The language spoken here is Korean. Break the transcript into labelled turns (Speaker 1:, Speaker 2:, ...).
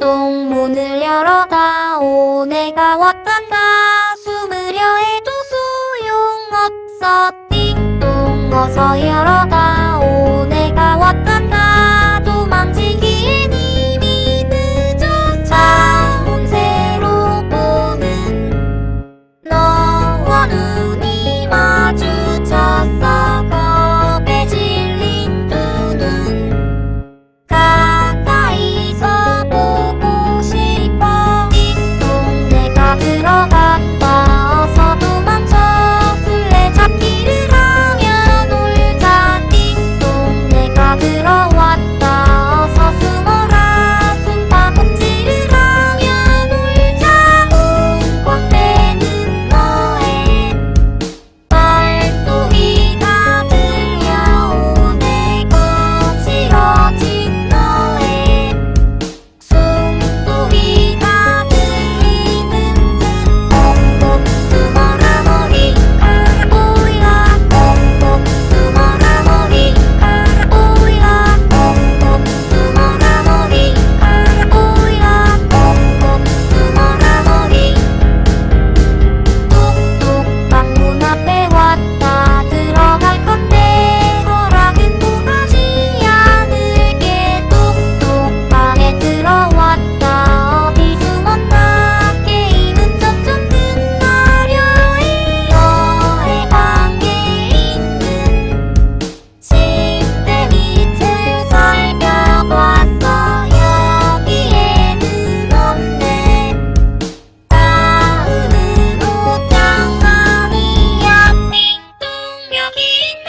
Speaker 1: 띵동 문을 열어다 오 내가 왔단다. 숨으려 해도 소용없어. 띵동 어서 열어다 You.